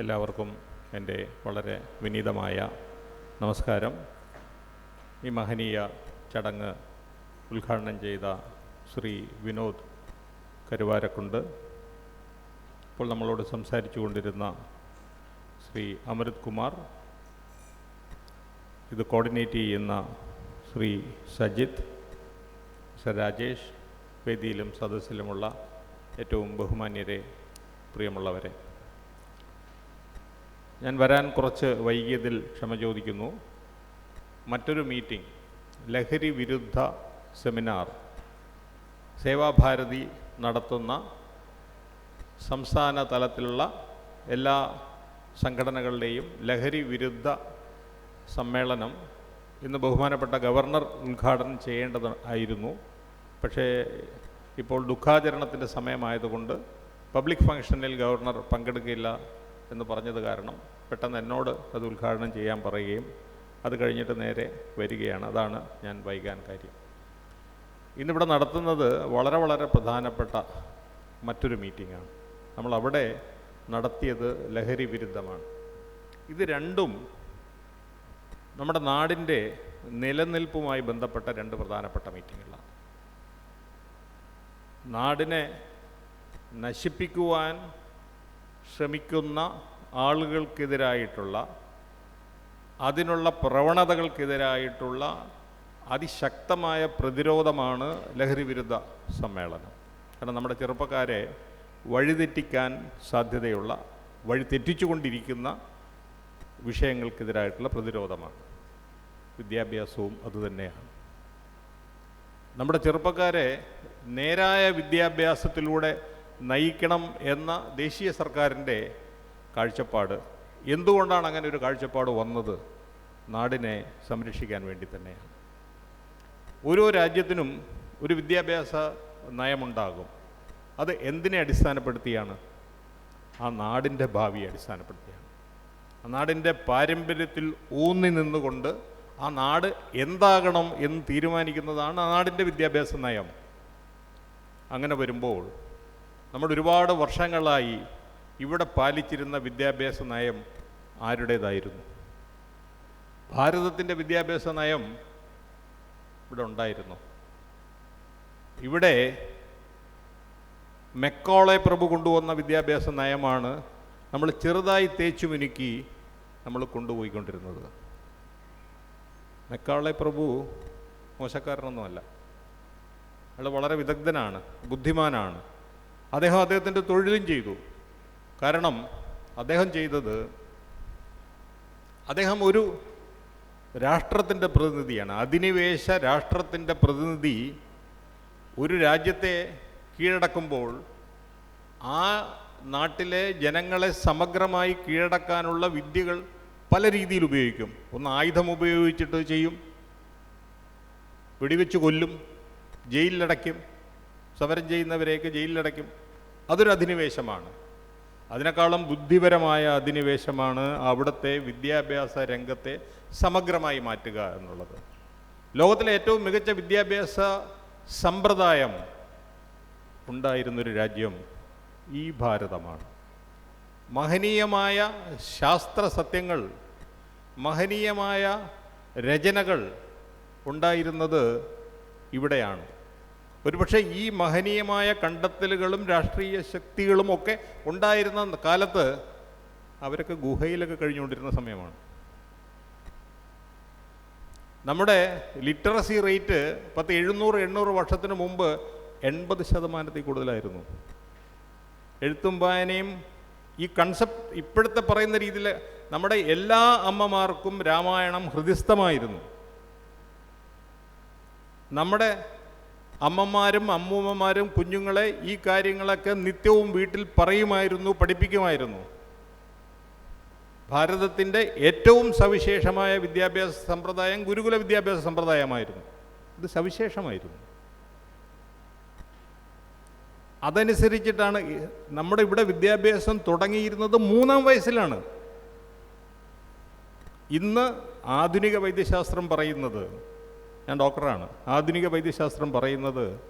എല്ലാവർക്കും എന്റെ വളരെ വിനീതമായ നമസ്കാരം. ഈ മഹനീയ ചടങ്ങ് ഉദ്ഘാടനം ചെയ്ത ശ്രീ വിനോദ് കരുവാരക്കുണ്ട്. ഇപ്പോൾ നമ്മളോട് സംസാരിച്ചു കൊണ്ടിരുന്ന ശ്രീ അമൃത് കുമാർ ഇത് കോർഡിനേറ്റ് ചെയ്യുന്ന ശ്രീ സജിത് സർ രാജേഷ് വേദിയിലും സദസ്സിലുമുള്ള ഏറ്റവും ബഹുമാന്യരെ പ്രിയമുള്ളവരെ. ഞാൻ വരാൻ കുറച്ച് വൈകിയതിൽ ക്ഷമ ചോദിക്കുന്നു. മറ്റൊരു മീറ്റിംഗ് ലഹരി വിരുദ്ധ സെമിനാർ സേവാഭാരതി നടത്തുന്ന സംസ്ഥാന തലത്തിലുള്ള എല്ലാ സംഘടനകളുടെയും ലഹരി വിരുദ്ധ സമ്മേളനം ഇന്ന് ബഹുമാനപ്പെട്ട ഗവർണർ ഉദ്ഘാടനം ചെയ്യേണ്ടത് ആയിരുന്നു. പക്ഷേ ഇപ്പോൾ ദുഃഖാചരണത്തിന്റെ സമയമായതുകൊണ്ട് പബ്ലിക് ഫങ്ഷനിൽ ഗവർണർ പങ്കെടുക്കില്ല. എന്ന് പറഞ്ഞത് കാരണം പെട്ടെന്ന് എന്നോട് അത് ഉദ്ഘാടനം ചെയ്യാൻ പറയുകയും അത് കഴിഞ്ഞിട്ട് നേരെ വരികയാണ്. അതാണ് ഞാൻ വൈകാൻ കാര്യം. ഇന്നിവിടെ നടത്തുന്നത് വളരെ വളരെ പ്രധാനപ്പെട്ട മറ്റൊരു മീറ്റിംഗാണ് നമ്മളവിടെ നടത്തിയത് ലഹരി വിരുദ്ധമാണ്. ഇത് രണ്ടും നമ്മുടെ നാടിന്റെ നിലനിൽപ്പുമായി ബന്ധപ്പെട്ട രണ്ട് പ്രധാനപ്പെട്ട മീറ്റിങ്ങുകളാണ്. നാടിനെ നശിപ്പിക്കുവാൻ ശ്രമിക്കുന്ന ആളുകൾക്കെതിരായിട്ടുള്ള അതിനുള്ള പ്രവണതകൾക്കെതിരായിട്ടുള്ള അതിശക്തമായ പ്രതിരോധമാണ് ലഹരി വിരുദ്ധ സമ്മേളനം. കാരണം നമ്മുടെ ചെറുപ്പക്കാരെ വഴിതെറ്റിക്കാൻ സാധ്യതയുള്ള വഴി തെറ്റിച്ചുകൊണ്ടിരിക്കുന്ന വിഷയങ്ങൾക്കെതിരായിട്ടുള്ള പ്രതിരോധമാണ്. വിദ്യാഭ്യാസവും അതുതന്നെയാണ് നമ്മുടെ ചെറുപ്പക്കാരെ നേരായ വിദ്യാഭ്യാസത്തിലൂടെ നയിക്കണം എന്ന ദേശീയ സർക്കാരിന്റെ കാഴ്ചപ്പാട്. എന്തുകൊണ്ടാണ് അങ്ങനെ ഒരു കാഴ്ചപ്പാട് വന്നത്? നാടിനെ സംരക്ഷിക്കാൻ വേണ്ടി തന്നെയാണ്. ഓരോ രാജ്യത്തിനും ഒരു വിദ്യാഭ്യാസ നയമുണ്ടാകും. അത് എന്തിനെ അടിസ്ഥാനപ്പെടുത്തിയാണ്? ആ നാടിന്റെ ഭാവിയെ അടിസ്ഥാനപ്പെടുത്തിയാണ്. ആ നാടിന്റെ പാരമ്പര്യത്തിൽ ഊന്നി നിന്നുകൊണ്ട് ആ നാട് എന്താകണം എന്ന് തീരുമാനിക്കുന്നതാണ് ആ നാടിന്റെ വിദ്യാഭ്യാസ നയം. അങ്ങനെ വരുമ്പോൾ നമ്മൾ ഒരുപാട് വർഷങ്ങളായി ഇവിടെ പാലിച്ചിരുന്ന വിദ്യാഭ്യാസ നയം ആരുടേതായിരുന്നു? ഭാരതത്തിന്റെ വിദ്യാഭ്യാസ നയം ഇവിടെ ഉണ്ടായിരുന്നു? ഇവിടെ മെക്കോളെ പ്രഭു കൊണ്ടുവന്ന വിദ്യാഭ്യാസ നയമാണ് നമ്മൾ ചെറുതായി തേച്ചു മിനുക്കി നമ്മൾ കൊണ്ടുപോയിക്കൊണ്ടിരുന്നത്. മെക്കാളെ പ്രഭു മോശക്കാരനൊന്നുമല്ല. അയാൾ വളരെ വിദഗ്ധനാണ് ബുദ്ധിമാനാണ്. അദ്ദേഹം അദ്ദേഹത്തിന്റെ തൊഴിലും ചെയ്തു. കാരണം അദ്ദേഹം ചെയ്തത് അദ്ദേഹം ഒരു രാഷ്ട്രത്തിന്റെ പ്രതിനിധിയാണ്. അധിനിവേശ രാഷ്ട്രത്തിന്റെ പ്രതിനിധി ഒരു രാജ്യത്തെ കീഴടക്കുമ്പോൾ ആ നാട്ടിലെ ജനങ്ങളെ സമഗ്രമായി കീഴടക്കാനുള്ള വിദ്യകൾ പല രീതിയിൽ ഉപയോഗിക്കും. ഒന്ന് ആയുധം ഉപയോഗിച്ചിട്ട് ചെയ്യും. വെടിവെച്ച് കൊല്ലും. ജയിലിലടയ്ക്കും. സമരം ചെയ്യുന്നവരെയൊക്കെ ജയിലിലടയ്ക്കും. അതൊരു അധിനിവേശമാണ്. അതിനേക്കാളും ബുദ്ധിപരമായ അധിനിവേശമാണ് അവിടുത്തെ വിദ്യാഭ്യാസ രംഗത്തെ സമഗ്രമായി മാറ്റുക എന്നുള്ളത്. ലോകത്തിലെ ഏറ്റവും മികച്ച വിദ്യാഭ്യാസ സമ്പ്രദായം ഉണ്ടായിരുന്നൊരു രാജ്യം ഈ ഭാരതമാണ്. മഹനീയമായ ശാസ്ത്ര സത്യങ്ങൾ മഹനീയമായ രചനകൾ ഉണ്ടായിരുന്നത് ഇവിടെയാണ്. ഒരുപക്ഷെ ഈ മഹനീയമായ കണ്ടെത്തലുകളും രാഷ്ട്രീയ ശക്തികളും ഒക്കെ ഉണ്ടായിരുന്ന കാലത്ത് അവരൊക്കെ ഗുഹയിലൊക്കെ കഴിഞ്ഞുകൊണ്ടിരുന്ന സമയമാണ്. നമ്മുടെ ലിറ്ററസി റേറ്റ് പത്ത് എഴുന്നൂറ് എണ്ണൂറ് വർഷത്തിന് മുമ്പ് എൺപത് ശതമാനത്തിൽ കൂടുതലായിരുന്നു. എഴുത്തും വായനയും ഈ കൺസെപ്റ്റ് ഇപ്പോഴത്തെ പറയുന്ന രീതിയിൽ നമ്മുടെ എല്ലാ അമ്മമാർക്കും രാമായണം ഹൃദയസ്ഥമായിരുന്നു. നമ്മുടെ അമ്മമാരും അമ്മൂമ്മമാരും കുഞ്ഞുങ്ങളെ ഈ കാര്യങ്ങളൊക്കെ നിത്യവും വീട്ടിൽ പറയുമായിരുന്നു പഠിപ്പിക്കുമായിരുന്നു. ഭാരതത്തിന്റെ ഏറ്റവും സവിശേഷമായ വിദ്യാഭ്യാസ സമ്പ്രദായം ഗുരുകുല വിദ്യാഭ്യാസ സമ്പ്രദായമായിരുന്നു. ഇത് സവിശേഷമായിരുന്നു. അതനുസരിച്ചിട്ടാണ് നമ്മുടെ ഇവിടെ വിദ്യാഭ്യാസം തുടങ്ങിയിരുന്നത് മൂന്നാം വയസ്സിലാണ്. ഇന്ന് ആധുനിക വൈദ്യശാസ്ത്രം പറയുന്നത് ഞാൻ ഡോക്ടറാണ്. ആധുനിക വൈദ്യശാസ്ത്രം പറയുന്നത്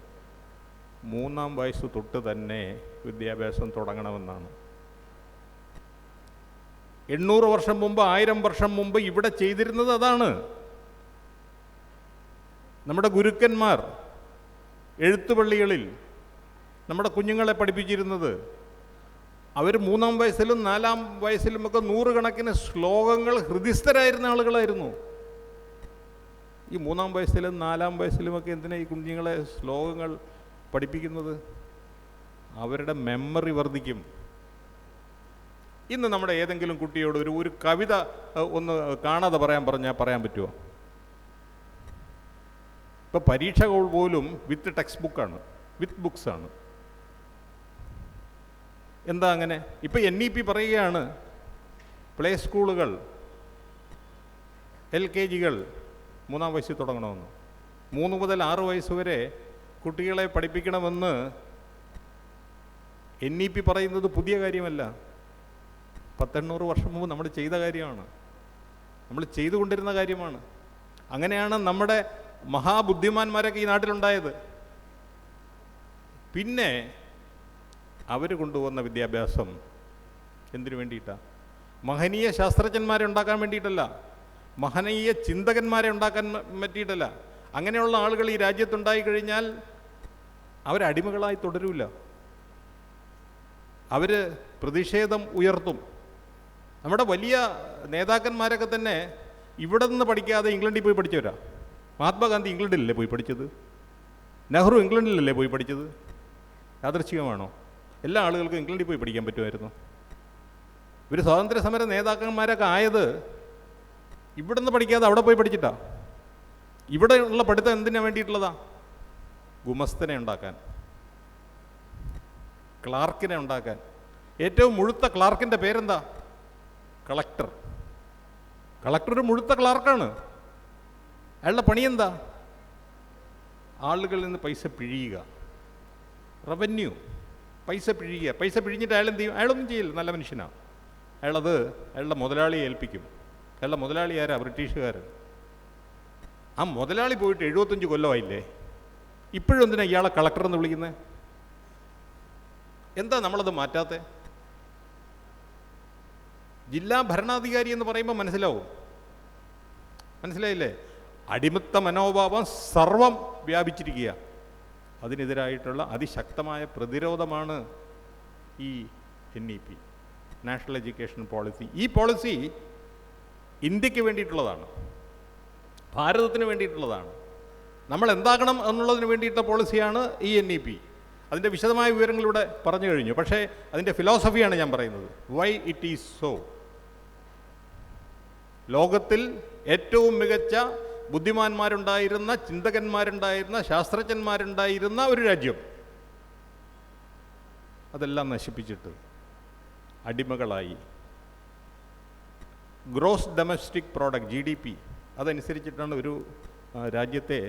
മൂന്നാം വയസ്സ് തൊട്ട് തന്നെ വിദ്യാഭ്യാസം തുടങ്ങണമെന്നാണ്. എണ്ണൂറ് വർഷം മുമ്പ് ആയിരം വർഷം മുമ്പ് ഇവിടെ ചെയ്തിരുന്നത് അതാണ്. നമ്മുടെ ഗുരുക്കന്മാർ എഴുത്തുപള്ളികളിൽ നമ്മുടെ കുഞ്ഞുങ്ങളെ പഠിപ്പിച്ചിരുന്നത്. അവർ മൂന്നാം വയസ്സിലും നാലാം വയസ്സിലുമൊക്കെ നൂറുകണക്കിന് ശ്ലോകങ്ങൾ ഹൃദിസ്ഥരായിരുന്ന ആളുകളായിരുന്നു. ഈ മൂന്നാം വയസ്സിലും നാലാം വയസ്സിലുമൊക്കെ എന്തിനാ ഈ കുഞ്ഞുങ്ങളെ ശ്ലോകങ്ങൾ പഠിപ്പിക്കുന്നത്? അവരുടെ മെമ്മറി വർദ്ധിക്കും. ഇന്ന് നമ്മുടെ ഏതെങ്കിലും കുട്ടിയോട് ഒരു ഒരു കവിത ഒന്ന് കാണാതെ പറയാൻ പറഞ്ഞാൽ പറയാൻ പറ്റുമോ ഇപ്പം പരീക്ഷകൾ പോലും വിത്ത് ടെക്സ്റ്റ് ബുക്കാണ് വിത്ത് ബുക്സാണ്. എന്താ അങ്ങനെ? ഇപ്പം എൻ ഇ പി പറയുകയാണ് പ്ലേ സ്കൂളുകൾ എൽ കെ ജികൾ മൂന്നാം വയസ്സിൽ തുടങ്ങണമെന്ന്. മൂന്ന് മുതൽ ആറ് വയസ്സ് വരെ കുട്ടികളെ പഠിപ്പിക്കണമെന്ന് എൻ ഇ പി പറയുന്നത് പുതിയ കാര്യമല്ല. പത്തെണ്ണൂറ് വർഷം മുമ്പ് നമ്മൾ ചെയ്ത കാര്യമാണ്. നമ്മൾ ചെയ്തുകൊണ്ടിരുന്ന കാര്യമാണ്. അങ്ങനെയാണ് നമ്മുടെ മഹാബുദ്ധിമാന്മാരൊക്കെ ഈ നാട്ടിലുണ്ടായത്. പിന്നെ അവർ കൊണ്ടുവന്ന വിദ്യാഭ്യാസം എന്തിനു വേണ്ടിയിട്ടാണ് മഹനീയ ശാസ്ത്രജ്ഞന്മാരെ ഉണ്ടാക്കാൻ വേണ്ടിയിട്ടല്ല. മഹനീയ ചിന്തകന്മാരെ ഉണ്ടാക്കാൻ പറ്റിയിട്ടല്ല. അങ്ങനെയുള്ള ആളുകൾ ഈ രാജ്യത്തുണ്ടായി കഴിഞ്ഞാൽ അവരടിമകളായി തുടരൂല. അവർ പ്രതിഷേധം ഉയർത്തും. നമ്മുടെ വലിയ നേതാക്കന്മാരൊക്കെ തന്നെ ഇവിടെ നിന്ന് പഠിക്കാതെ ഇംഗ്ലണ്ടിൽ പോയി പഠിച്ചവരാ. മഹാത്മാഗാന്ധി ഇംഗ്ലണ്ടിലല്ലേ പോയി പഠിച്ചത്? നെഹ്റു ഇംഗ്ലണ്ടിലല്ലേ പോയി പഠിച്ചത്? യാദൃച്ഛികമാണോ എല്ലാ ആളുകൾക്കും ഇംഗ്ലണ്ടിൽ പോയി പഠിക്കാൻ പറ്റുമായിരുന്നു. ഇവർ സ്വാതന്ത്ര്യ സമര നേതാക്കന്മാരൊക്കെ ആയത് ഇവിടെ നിന്ന് പഠിക്കാതെ അവിടെ പോയി പഠിച്ചിട്ടാ? ഇവിടെ ഉള്ള പഠിത്തം എന്തിനാ വേണ്ടിയിട്ടുള്ളതാ? ഗുമസ്തനെ ഉണ്ടാക്കാൻ. ക്ലാർക്കിനെ ഉണ്ടാക്കാൻ. ഏറ്റവും മുഴുത്ത ക്ലാർക്കിന്റെ പേരെന്താ? കളക്ടർ. കളക്ടർ ഒരു മുഴുത്ത ക്ലാർക്കാണ്. അയാളുടെ പണി എന്താ ആളുകളിൽ നിന്ന് പൈസ പിഴിയുക. റവന്യൂ. പൈസ പിഴിയുക. പൈസ പിഴിഞ്ഞിട്ട് അയാൾ എന്ത് ചെയ്യും? അയാളൊന്നും ചെയ്യില്ല. നല്ല മനുഷ്യനാണ് അയാളത് അയാളുടെ മുതലാളിയെ ഏൽപ്പിക്കും. അയാളുടെ മുതലാളി ആരാ? ബ്രിട്ടീഷുകാർ ആ മുതലാളി പോയിട്ട് എഴുപത്തഞ്ച് കൊല്ലമായില്ലേ? ഇപ്പോഴും എന്തിനാ ഇയാളെ കളക്ടർ എന്ന് വിളിക്കുന്നത് എന്താ നമ്മളത് മാറ്റാത്തേ? ജില്ലാ ഭരണാധികാരി എന്ന് പറയുമ്പോൾ മനസ്സിലാവും. മനസ്സിലായില്ലേ? അടിമത്ത മനോഭാവം സർവം വ്യാപിച്ചിരിക്കുക അതിനെതിരായിട്ടുള്ള അതിശക്തമായ പ്രതിരോധമാണ് ഈ N E P national education policy ഈ പോളിസി ഇന്ത്യയ്ക്ക് വേണ്ടിയിട്ടുള്ളതാണ് ഭാരതത്തിന് വേണ്ടിയിട്ടുള്ളതാണ്. നമ്മൾ എന്താകണം എന്നുള്ളതിന് വേണ്ടിയിട്ടുള്ള പോളിസിയാണ് ഈ എൻ ഇ പി അതിന്റെ വിശദമായ വിവരങ്ങളിലൂടെ പറഞ്ഞു കഴിഞ്ഞു. പക്ഷേ അതിന്റെ ഫിലോസഫിയാണ് ഞാൻ പറയുന്നത്. വൈ ഇറ്റ് ഈസ് സോ ലോകത്തിൽ ഏറ്റവും മികച്ച ബുദ്ധിമാന്മാരുണ്ടായിരുന്ന ചിന്തകന്മാരുണ്ടായിരുന്ന ശാസ്ത്രജ്ഞന്മാരുണ്ടായിരുന്ന ഒരു രാജ്യം. അതെല്ലാം നശിപ്പിച്ചിട്ട് അടിമകളായി. Gross domestic product G D P അതനുസരിച്ചിട്ടാണ് ഒരു രാജ്യത്തെ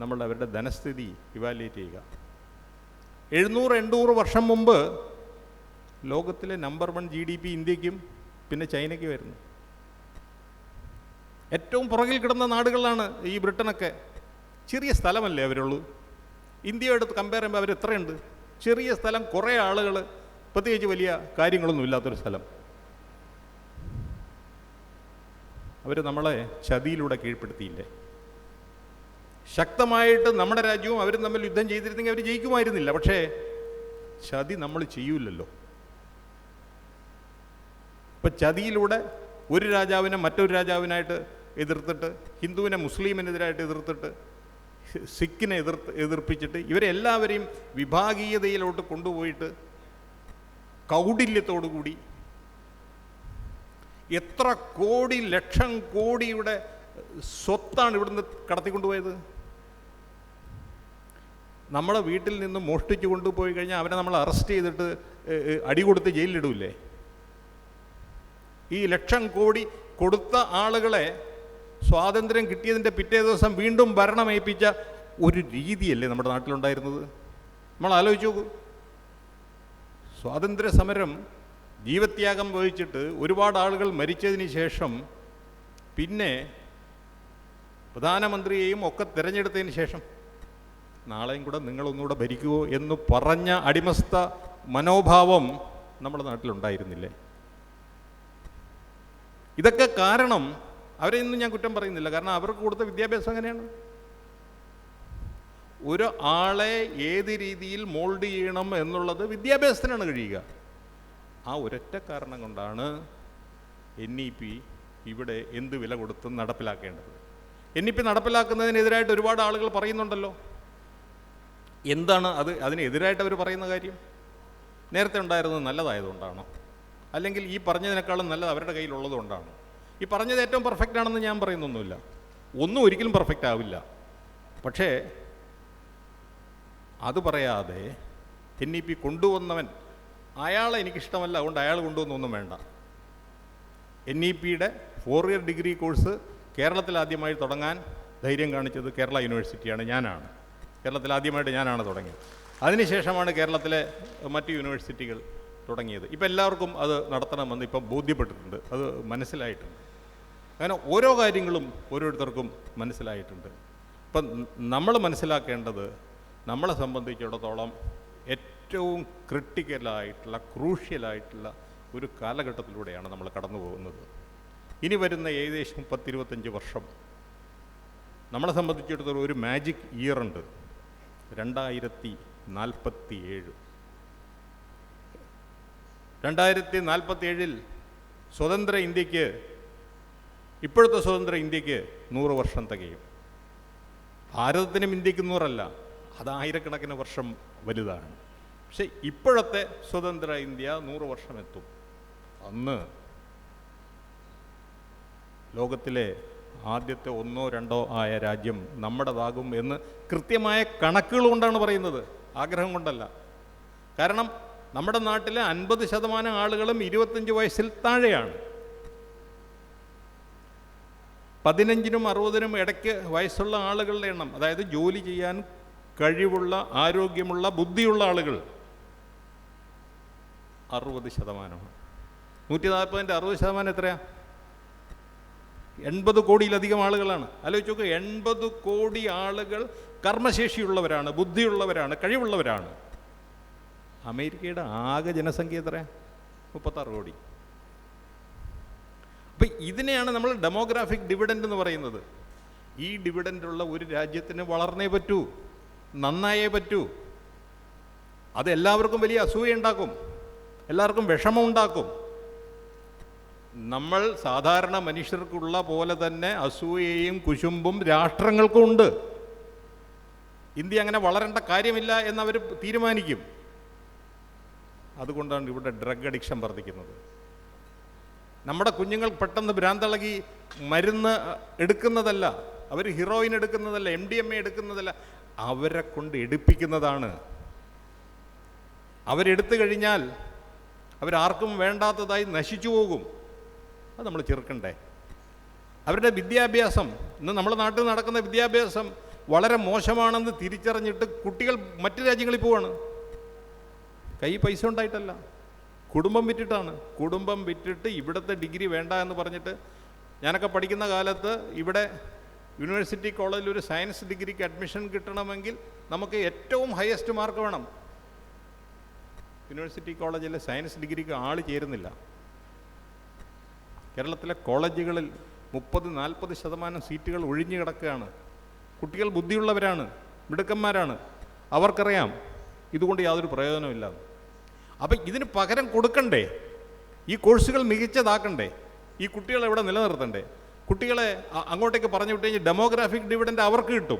നമ്മൾ അവരുടെ ധനസ്ഥിതി ഇവാലുവേറ്റ് ചെയ്യുക. എഴുന്നൂറ് എണ്ണൂറ് വർഷം മുമ്പ് ലോകത്തിലെ number one G D P ഇന്ത്യക്കും പിന്നെ ചൈനയ്ക്കും വരുന്നു ഏറ്റവും പുറകിൽ കിടന്ന നാടുകളാണ് ഈ ബ്രിട്ടനൊക്കെ. ചെറിയ സ്ഥലമല്ലേ അവരുള്ളൂ? ഇന്ത്യയോട് കമ്പയർ ചെയ്യുമ്പോൾ അവർ എത്രയുണ്ട് ചെറിയ സ്ഥലം കുറേ ആളുകൾ പ്രത്യേകിച്ച് വലിയ കാര്യങ്ങളൊന്നും ഇല്ലാത്തൊരു സ്ഥലം. അവർ നമ്മളെ ചതിയിലൂടെ കീഴ്പ്പെടുത്തിയില്ലേ? ശക്തമായിട്ട് നമ്മുടെ രാജ്യവും അവരും തമ്മിൽ യുദ്ധം ചെയ്തിരുന്നെങ്കിൽ അവർ ജയിക്കുമായിരുന്നില്ല. പക്ഷേ ചതി നമ്മൾ ചെയ്യൂലല്ലോ. ഇപ്പം ചതിയിലൂടെ ഒരു രാജാവിനെ മറ്റൊരു രാജാവിനായിട്ട് എതിർത്തിട്ട് ഹിന്ദുവിനെ മുസ്ലിമിനെതിരായിട്ട് എതിർത്തിട്ട് സിഖിനെ എതിർത്ത് എതിർപ്പിച്ചിട്ട് ഇവരെല്ലാവരെയും വിഭാഗീയതയിലോട്ട് കൊണ്ടുപോയിട്ട് കൗടില്യത്തോടു കൂടി എത്ര കോടി ലക്ഷം കോടിയുടെ സ്വത്താണ് ഇവിടുന്ന് കടത്തിക്കൊണ്ടുപോയത്? നമ്മളെ വീട്ടിൽ നിന്ന് മോഷ്ടിച്ചു കൊണ്ടുപോയി കഴിഞ്ഞാൽ അവനെ നമ്മൾ അറസ്റ്റ് ചെയ്തിട്ട് അടി കൊടുത്ത് ജയിലിലിടൂലേ? ഈ ലക്ഷം കോടി കൊടുത്ത ആളുകളെ സ്വാതന്ത്ര്യം കിട്ടിയതിന്റെ പിറ്റേ ദിവസം വീണ്ടും ഭരണമേൽപ്പിച്ച ഒരു രീതിയല്ലേ നമ്മുടെ നാട്ടിലുണ്ടായിരുന്നത്? നമ്മൾ ആലോചിച്ച് സ്വാതന്ത്ര്യ സമരം ജീവത്യാഗം വഹിച്ചിട്ട് ഒരുപാട് ആളുകൾ മരിച്ചതിന് ശേഷം പിന്നെ പ്രധാനമന്ത്രിയെയും ഒക്കെ തിരഞ്ഞെടുത്തതിന് ശേഷം നാളെയും കൂടെ നിങ്ങളൊന്നുകൂടെ ഭരിക്കുമോ എന്ന് പറഞ്ഞ അടിമസ്ഥ മനോഭാവം നമ്മുടെ നാട്ടിലുണ്ടായിരുന്നില്ലേ? ഇതൊക്കെ കാരണം അവരെ ഇന്നും ഞാൻ കുറ്റം പറയുന്നില്ല. കാരണം അവർക്ക് കൊടുത്ത വിദ്യാഭ്യാസം അങ്ങനെയാണ്. ഒരു ആളെ ഏത് രീതിയിൽ മോൾഡ് ചെയ്യണം എന്നുള്ളത് വിദ്യാഭ്യാസത്തിനാണ് കഴിയുക. ആ ഒരൊറ്റ കാരണം കൊണ്ടാണ് എൻ ഇ പി ഇവിടെ എന്ത് വില കൊടുത്ത് നടപ്പിലാക്കേണ്ടത്. എൻ ഇ പി നടപ്പിലാക്കുന്നതിനെതിരായിട്ട് ഒരുപാട് ആളുകൾ പറയുന്നുണ്ടല്ലോ. എന്താണ് അത്? അതിനെതിരായിട്ട് അവർ പറയുന്ന കാര്യം? നേരത്തെ ഉണ്ടായിരുന്നത് നല്ലതായതുകൊണ്ടാണോ? അല്ലെങ്കിൽ ഈ പറഞ്ഞതിനേക്കാളും നല്ലത് അവരുടെ കയ്യിലുള്ളതുകൊണ്ടാണ്? ഈ പറഞ്ഞത് ഏറ്റവും പെർഫെക്റ്റ് ആണെന്ന് ഞാൻ പറയുന്നൊന്നുമില്ല. ഒന്നും ഒരിക്കലും പെർഫെക്റ്റ് ആവില്ല. പക്ഷേ അത് പറയാതെ തെന്നിപ്പി കൊണ്ടുവന്നവൻ അയാളെ എനിക്കിഷ്ടമല്ല അതുകൊണ്ട് അയാൾ കൊണ്ടുവന്നൊന്നും വേണ്ട. എൻ ഇ പിയുടെ ഫോർ ഇയർ ഡിഗ്രി കോഴ്സ് കേരളത്തിൽ ആദ്യമായി തുടങ്ങാൻ ധൈര്യം കാണിച്ചത് കേരള യൂണിവേഴ്സിറ്റിയാണ് ഞാനാണ്. കേരളത്തിൽ ആദ്യമായിട്ട് ഞാനാണ് തുടങ്ങിയത്. അതിനുശേഷമാണ് കേരളത്തിലെ മറ്റ് യൂണിവേഴ്സിറ്റികൾ തുടങ്ങിയത്. ഇപ്പം എല്ലാവർക്കും അത് നടത്തണമെന്ന് ഇപ്പം ബോധ്യപ്പെട്ടിട്ടുണ്ട് അത് മനസ്സിലായിട്ടുണ്ട്. അങ്ങനെ ഓരോ കാര്യങ്ങളും ഓരോരുത്തർക്കും മനസ്സിലായിട്ടുണ്ട്. ഇപ്പം നമ്മൾ മനസ്സിലാക്കേണ്ടത് നമ്മളെ സംബന്ധിച്ചിടത്തോളം ഏറ്റവും ക്രിട്ടിക്കലായിട്ടുള്ള ക്രൂഷ്യലായിട്ടുള്ള ഒരു കാലഘട്ടത്തിലൂടെയാണ് നമ്മൾ കടന്നു പോകുന്നത്. ഇനി വരുന്ന ഏകദേശം പത്തിരുപത്തഞ്ച് വർഷം. നമ്മളെ സംബന്ധിച്ചിടത്തോളം ഒരു മാജിക് ഇയർ ഉണ്ട്. രണ്ടായിരത്തി നാൽപ്പത്തി ഏഴ് രണ്ടായിരത്തി നാൽപ്പത്തി ഏഴിൽ സ്വതന്ത്ര ഇന്ത്യയ്ക്ക് ഇപ്പോഴത്തെ സ്വതന്ത്ര ഇന്ത്യയ്ക്ക് നൂറ് വർഷം തികയും. ഭാരതത്തിനും ഇന്ത്യയ്ക്ക് നൂറല്ല. അത് ആയിരക്കണക്കിന് വർഷം വലുതാണ്. പക്ഷെ ഇപ്പോഴത്തെ സ്വതന്ത്ര ഇന്ത്യ നൂറ് വർഷം എത്തും അന്ന് ലോകത്തിലെ ആദ്യത്തെ ഒന്നോ രണ്ടോ ആയ രാജ്യം നമ്മുടേതാകും എന്ന് കൃത്യമായ കണക്കുകൾ കൊണ്ടാണ് പറയുന്നത്. ആഗ്രഹം കൊണ്ടല്ല. കാരണം നമ്മുടെ നാട്ടിലെ അൻപത് ശതമാനം ആളുകളും ഇരുപത്തഞ്ച് വയസ്സിൽ താഴെയാണ്. പതിനഞ്ചിനും അറുപതിനും ഇടയ്ക്ക് വയസ്സുള്ള ആളുകളുടെ എണ്ണം അതായത് ജോലി ചെയ്യാൻ കഴിവുള്ള ആരോഗ്യമുള്ള ബുദ്ധിയുള്ള ആളുകൾ അറുപത് ശതമാനമാണ്. നൂറ്റി നാൽപ്പതിന്റെ അറുപത് ശതമാനം എത്രയാ? എൺപത് കോടിയിലധികം ആളുകളാണ്. ആലോചിച്ച് നോക്കുക എൺപത് കോടി ആളുകൾ കർമ്മശേഷിയുള്ളവരാണ് ബുദ്ധിയുള്ളവരാണ് കഴിവുള്ളവരാണ്. അമേരിക്കയുടെ ആകെ ജനസംഖ്യ എത്രയാ? മുപ്പത്താറ് കോടി. അപ്പം ഇതിനെയാണ് നമ്മൾ ഡെമോഗ്രാഫിക് ഡിവിഡന്റ് എന്ന് പറയുന്നത്. ഈ ഡിവിഡന്റുള്ള ഒരു രാജ്യത്തിന് വളർന്നേ പറ്റൂ. നന്നായേ പറ്റൂ. അത് എല്ലാവർക്കും വലിയ അസൂയ ഉണ്ടാക്കും. എല്ലാവർക്കും വിഷമം ഉണ്ടാക്കും നമ്മൾ സാധാരണ മനുഷ്യർക്കുള്ള പോലെ തന്നെ അസൂയയും കുശുമ്പും രാഷ്ട്രങ്ങൾക്കും ഉണ്ട്. ഇന്ത്യ അങ്ങനെ വളരേണ്ട കാര്യമില്ല എന്നവർ തീരുമാനിക്കും. അതുകൊണ്ടാണ് ഇവിടെ ഡ്രഗ് അഡിക്ഷൻ വർദ്ധിക്കുന്നത്. നമ്മുടെ കുഞ്ഞുങ്ങൾ പെട്ടെന്ന് ഭ്രാന്തളകി മരുന്ന് എടുക്കുന്നതല്ല. അവർ ഹീറോയിൻ എടുക്കുന്നതല്ല എം ഡി എം എ എടുക്കുന്നതല്ല അവരെ കൊണ്ട് എടുപ്പിക്കുന്നതാണ്. അവരെടുത്തു കഴിഞ്ഞാൽ അവരാർക്കും വേണ്ടാത്തതായി നശിച്ചു പോകും. അത് നമ്മൾ ചെറുക്കണ്ടേ? അവരുടെ വിദ്യാഭ്യാസം ഇന്ന് നമ്മുടെ നാട്ടിൽ നടക്കുന്ന വിദ്യാഭ്യാസം വളരെ മോശമാണെന്ന് തിരിച്ചറിഞ്ഞിട്ട് കുട്ടികൾ മറ്റ് രാജ്യങ്ങളിൽ പോവാണ്. കൈ പൈസ ഉണ്ടായിട്ടല്ല. കുടുംബം വിറ്റിട്ടാണ്. കുടുംബം വിറ്റിട്ട് ഇവിടുത്തെ ഡിഗ്രി വേണ്ട എന്ന് പറഞ്ഞിട്ട് ഞാനൊക്കെ പഠിക്കുന്ന കാലത്ത് ഇവിടെ യൂണിവേഴ്സിറ്റി കോളേജിൽ ഒരു സയൻസ് ഡിഗ്രിക്ക് അഡ്മിഷൻ കിട്ടണമെങ്കിൽ നമുക്ക് ഏറ്റവും ഹയസ്റ്റ് മാർക്ക് വേണം. യൂണിവേഴ്സിറ്റി കോളേജിലെ സയൻസ് ഡിഗ്രിക്ക് ആൾ ചേരുന്നില്ല. കേരളത്തിലെ കോളേജുകളിൽ മുപ്പത് നാൽപ്പത് ശതമാനം സീറ്റുകൾ ഒഴിഞ്ഞു കിടക്കുകയാണ്. കുട്ടികൾ ബുദ്ധിയുള്ളവരാണ് മിടുക്കന്മാരാണ്. അവർക്കറിയാം ഇതുകൊണ്ട് യാതൊരു പ്രയോജനമില്ല അപ്പം ഇതിന് പകരം കൊടുക്കണ്ടേ? ഈ കോഴ്സുകൾ മികച്ചതാക്കണ്ടേ? ഈ കുട്ടികളെ ഇവിടെ നിലനിർത്തണ്ടേ? കുട്ടികളെ അങ്ങോട്ടേക്ക് പറഞ്ഞു വിട്ട് കഴിഞ്ഞാൽ ഡെമോഗ്രാഫിക് ഡിവിഡന്റ് അവർക്ക് കിട്ടും.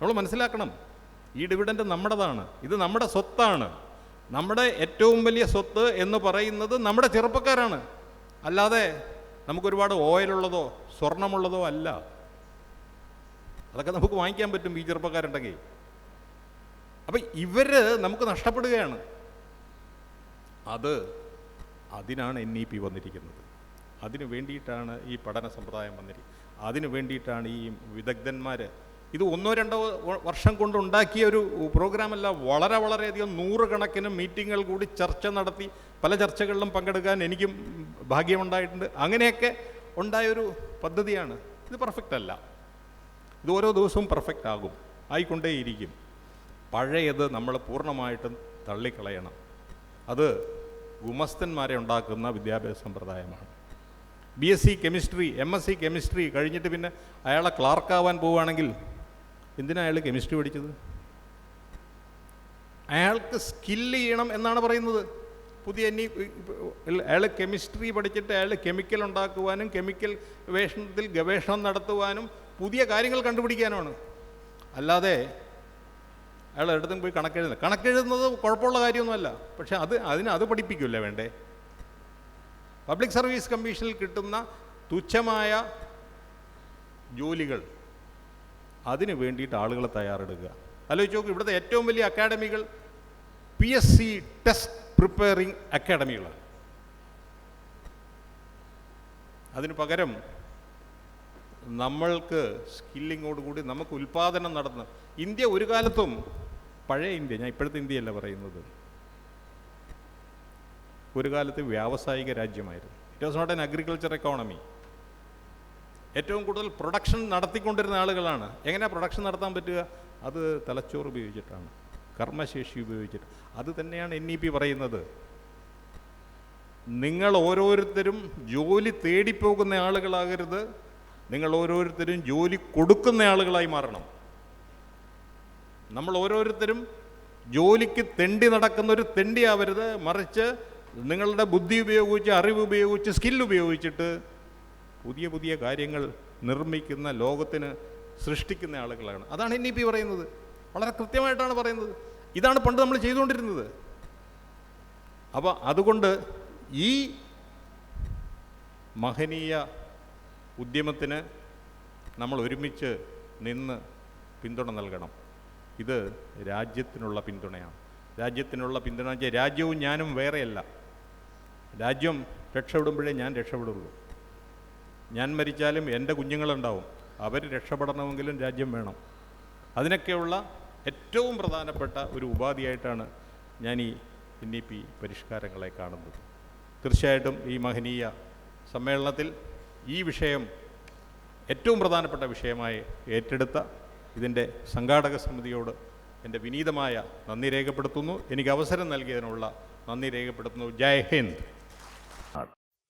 നമ്മൾ മനസ്സിലാക്കണം. ഈ ഡിവിഡന്റ് നമ്മുടേതാണ്. ഇത് നമ്മുടെ സ്വത്താണ്. നമ്മുടെ ഏറ്റവും വലിയ സ്വത്ത് എന്ന് പറയുന്നത് നമ്മുടെ ചെറുപ്പക്കാരാണ്. അല്ലാതെ നമുക്കൊരുപാട് ഓയിലുള്ളതോ സ്വർണമുള്ളതോ അല്ല. അതൊക്കെ നമുക്ക് വാങ്ങിക്കാൻ പറ്റും ഈ ചെറുപ്പക്കാരുണ്ടെങ്കിൽ. അപ്പം ഇവർ നമുക്ക് നഷ്ടപ്പെടുകയാണ്. അത് അതിനാണ് എൻ ഇ പി വന്നിരിക്കുന്നത്. അതിനു വേണ്ടിയിട്ടാണ് ഈ പഠന സമ്പ്രദായം വന്നിരിക്കുന്നത് അതിനു വേണ്ടിയിട്ടാണ് ഈ വിദഗ്ധന്മാർ ഇത് ഒന്നോ രണ്ടോ വർഷം കൊണ്ട് ഉണ്ടാക്കിയ ഒരു പ്രോഗ്രാമല്ല. വളരെ വളരെയധികം നൂറുകണക്കിന് മീറ്റിങ്ങുകൾ കൂടി ചർച്ച നടത്തി പല ചർച്ചകളിലും പങ്കെടുക്കാൻ എനിക്കും ഭാഗ്യമുണ്ടായിട്ടുണ്ട്. അങ്ങനെയൊക്കെ ഉണ്ടായൊരു പദ്ധതിയാണ്. ഇത് പെർഫെക്റ്റ് അല്ല. ഇത് ഓരോ ദിവസവും പെർഫെക്റ്റ് ആകും. ആയിക്കൊണ്ടേയിരിക്കും. പഴയത് നമ്മൾ പൂർണമായിട്ടും തള്ളിക്കളയണം. അത് ഗുമസ്തന്മാരെ ഉണ്ടാക്കുന്ന വിദ്യാഭ്യാസ സമ്പ്രദായമാണ്. B S C chemistry M S C chemistry കഴിഞ്ഞിട്ട് പിന്നെ അയാളെ ക്ലാർക്കാവാൻ പോവുകയാണെങ്കിൽ എന്തിനാണ് അയാൾ കെമിസ്ട്രി പഠിച്ചത്? അയാൾക്ക് സ്കില്ല് ചെയ്യണം എന്നാണ് പറയുന്നത്. പുതിയ എന്നീ അയാൾ കെമിസ്ട്രി പഠിച്ചിട്ട് അയാൾ കെമിക്കൽ ഉണ്ടാക്കുവാനും കെമിക്കൽ ഗവേഷണത്തിൽ ഗവേഷണം നടത്തുവാനും പുതിയ കാര്യങ്ങൾ കണ്ടുപിടിക്കാനുമാണ്. അല്ലാതെ അയാൾ എടുത്തും പോയി കണക്കെഴുതുന്നത്. കണക്കെഴുതുന്നത് കുഴപ്പമുള്ള കാര്യമൊന്നുമല്ല. പക്ഷേ അത് അതിന് അത് പഠിപ്പിക്കില്ല വേണ്ടേ? പബ്ലിക് സർവീസ് കമ്മീഷനിൽ കിട്ടുന്ന തുച്ഛമായ ജോലികൾ. അതിന് വേണ്ടിയിട്ട് ആളുകളെ തയ്യാറെടുക്കുക. ആലോചിച്ച് നോക്കും ഇവിടുത്തെ ഏറ്റവും വലിയ അക്കാഡമികൾ P S C test preparing അക്കാഡമികളാണ് അതിന് പകരം നമ്മൾക്ക് സ്കില്ലിങ്ങോട് കൂടി നമുക്ക് ഉൽപാദനം നടന്ന് ഇന്ത്യ ഒരു കാലത്തും പഴയ ഇന്ത്യ ഞാൻ ഇപ്പോഴത്തെ ഇന്ത്യയല്ല പറയുന്നത് ഒരു കാലത്ത് വ്യാവസായിക രാജ്യമായിരുന്നു. It was not an agriculture economy ഏറ്റവും കൂടുതൽ പ്രൊഡക്ഷൻ നടത്തിക്കൊണ്ടിരുന്ന ആളുകളാണ്. എങ്ങനെയാണ് പ്രൊഡക്ഷൻ നടത്താൻ പറ്റുക? അത് തലച്ചോറ് ഉപയോഗിച്ചിട്ടാണ്. കർമ്മശേഷി ഉപയോഗിച്ചിട്ട്. അത് തന്നെയാണ് എൻ ഇ പി പറയുന്നത്. നിങ്ങൾ ഓരോരുത്തരും ജോലി തേടിപ്പോകുന്ന ആളുകളാകരുത്. നിങ്ങൾ ഓരോരുത്തരും ജോലി കൊടുക്കുന്ന ആളുകളായി മാറണം. നമ്മൾ ഓരോരുത്തരും ജോലിക്ക് തെണ്ടി നടക്കുന്ന ഒരു തെണ്ടിയാവരുത്. മറിച്ച് നിങ്ങളുടെ ബുദ്ധി ഉപയോഗിച്ച് അറിവ് ഉപയോഗിച്ച് സ്കിൽ ഉപയോഗിച്ചിട്ട് പുതിയ പുതിയ കാര്യങ്ങൾ നിർമ്മിക്കുന്ന ലോകത്തിന് സൃഷ്ടിക്കുന്ന ആളുകളാണ്. അതാണ് എൻ പി പറയുന്നത്. വളരെ കൃത്യമായിട്ടാണ് പറയുന്നത്. ഇതാണ് പണ്ട് നമ്മൾ ചെയ്തുകൊണ്ടിരുന്നത്. അപ്പോൾ അതുകൊണ്ട് ഈ മഹനീയ ഉദ്യമത്തിന് നമ്മൾ ഒരുമിച്ച് നിന്ന് പിന്തുണ നൽകണം. ഇത് രാജ്യത്തിനുള്ള പിന്തുണയാണ്. രാജ്യത്തിനുള്ള പിന്തുണ രാജ്യവും ഞാനും വേറെയല്ല. രാജ്യം രക്ഷപ്പെടുമ്പോഴേ ഞാൻ രക്ഷപ്പെടുള്ളൂ. ഞാൻ മരിച്ചാലും എന്റെ കുഞ്ഞുങ്ങളുണ്ടാവും. അവർ രക്ഷപ്പെടണമെങ്കിലും രാജ്യം വേണം. അതിനൊക്കെയുള്ള ഏറ്റവും പ്രധാനപ്പെട്ട ഒരു ഉപാധിയായിട്ടാണ് ഞാൻ ഈ എൻ ഇ പി പരിഷ്കാരങ്ങളെ കാണുന്നത്. തീർച്ചയായിട്ടും ഈ മഹനീയ സമ്മേളനത്തിൽ ഈ വിഷയം ഏറ്റവും പ്രധാനപ്പെട്ട വിഷയമായി ഏറ്റെടുത്ത ഇതിന്റെ സംഘാടക സമിതിയോട് എന്റെ വിനീതമായ നന്ദി രേഖപ്പെടുത്തുന്നു. എനിക്ക് അവസരം നൽകിയതിനുള്ള നന്ദി രേഖപ്പെടുത്തുന്നു. Jai Hind.